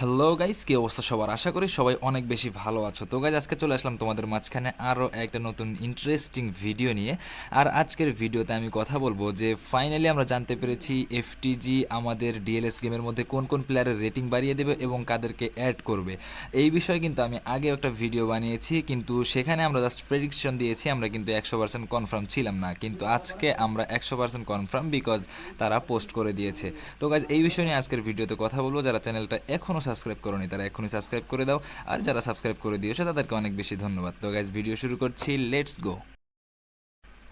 Hello guys কি অবস্থা সবার? আশা করি সবাই অনেক বেশি ভালো আছো। তো গাইজ আজকে চলে আসলাম তোমাদের মাঝখানে আরও একটা নতুন ইন্টারেস্টিং ভিডিও নিয়ে। আর আজকের ভিডিওতে আমি কথা বলব যে ফাইনালি আমরা জানতে পেরেছি এফটিজি আমাদের ডিএলএস গেমের মধ্যে কোন কোন প্লেয়ারের রেটিং বাড়িয়ে দেবে এবং কাদেরকে অ্যাড করবে। এই বিষয়ে কিন্তু আমি আগে একটা ভিডিও বানিয়েছি, কিন্তু সেখানে আমরা জাস্ট প্রেডিকশন দিয়েছি, আমরা কিন্তু একশো পার্সেন্ট কনফার্ম ছিলাম না। কিন্তু আজকে আমরা একশো পার্সেন্ট কনফার্ম বিকজ তারা পোস্ট করে দিয়েছে। তো গাইজ এই বিষয় নিয়ে আজকের ভিডিওতে কথা বলব। যারা চ্যানেলটা এখনও সাবস্ক্রাইব করোনি, তারা এখনই সাবস্ক্রাইব করে দাও। আর যারা সাবস্ক্রাইব করে দিয়েছে, তাদেরকে অনেক বেশি ধন্যবাদ। তো গাইজ ভিডিও শুরু করছি লেটস গো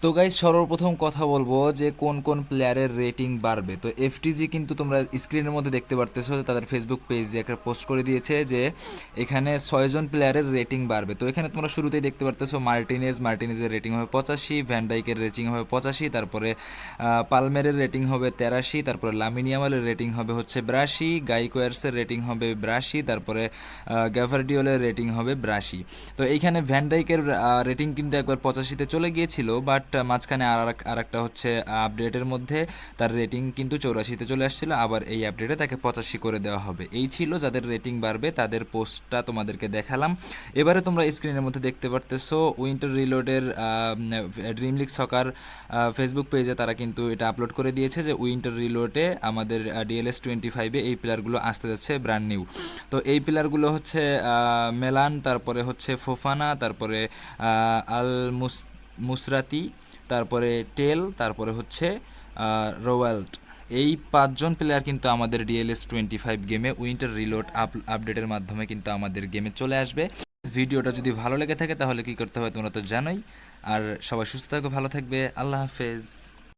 তো গাইজ সর্বপ্রথম কথা বলব যে কোন কোন প্লেয়ারের রেটিং বাড়বে। তো এফটিজি কিন্তু তোমরা স্ক্রিনের মধ্যে দেখতে পারতেছো যে তাদের ফেসবুক পেজে একটা পোস্ট করে দিয়েছে যে এখানে ছয়জন প্লেয়ারের রেটিং বাড়বে। তো এখানে তোমরা শুরুতেই দেখতে পারতেছো মার্টিনেজ, মার্টিনেজের রেটিং হবে পঁচাশি ভ্যানডাইকের রেটিং হবে পঁচাশি, তারপরে পালমেরের রেটিং হবে তেরাশি, তারপরে লামিনিয়ামালের রেটিং হবে হচ্ছে ব্রাশি গাইকোয়ার্সের রেটিং হবে ব্রাশি, তারপরে গ্যাভারডিওলের রেটিং হবে ব্রাশি। তো এইখানে ভ্যানডাইকের রেটিং কিন্তু একবার পঁচাশিতে চলে গিয়েছিল বাট মাঝখানে আর আর একটা হচ্ছে আপডেটের মধ্যে তার রেটিং কিন্তু চৌরাশিতে চলে আসছিল, আবার এই আপডেটে তাকে পঁচাশি করে দেওয়া হবে। এই ছিল যাদের রেটিং বাড়বে, তাদের পোস্টটা তোমাদেরকে দেখালাম। এবারে তোমরা স্ক্রিনের মধ্যে দেখতে পারতেছো উইন্টার রিলোডের ড্রিম লিগ সকার ফেসবুক পেজে তারা কিন্তু এটা আপলোড করে দিয়েছে যে উইন্টার রিলোডে আমাদের ডিএলএস টোয়েন্টি ফাইভে এই প্লেয়ারগুলো আসতে যাচ্ছে ব্র্যান্ড নিউ তো এই প্লেয়ারগুলো হচ্ছে মেলান, তারপরে হচ্ছে ফোফানা, তারপরে আল মুস মুসরাতি তারপরে টেল, তারপরে হচ্ছে রোয়াল্ট। এই পাঁচজন প্লেয়ার কিন্তু আমাদের ডিএলএস টোয়েন্টি ফাইভ গেমে উইন্টার রিলোড আপ আপডেটের মাধ্যমে কিন্তু আমাদের গেমে চলে আসবে। ভিডিওটা যদি ভালো লেগে থাকে তাহলে কি করতে হবে তোমরা তো জানোই। আর সবাই সুস্থ থাকো, ভালো থাকবে। আল্লাহ হাফেজ।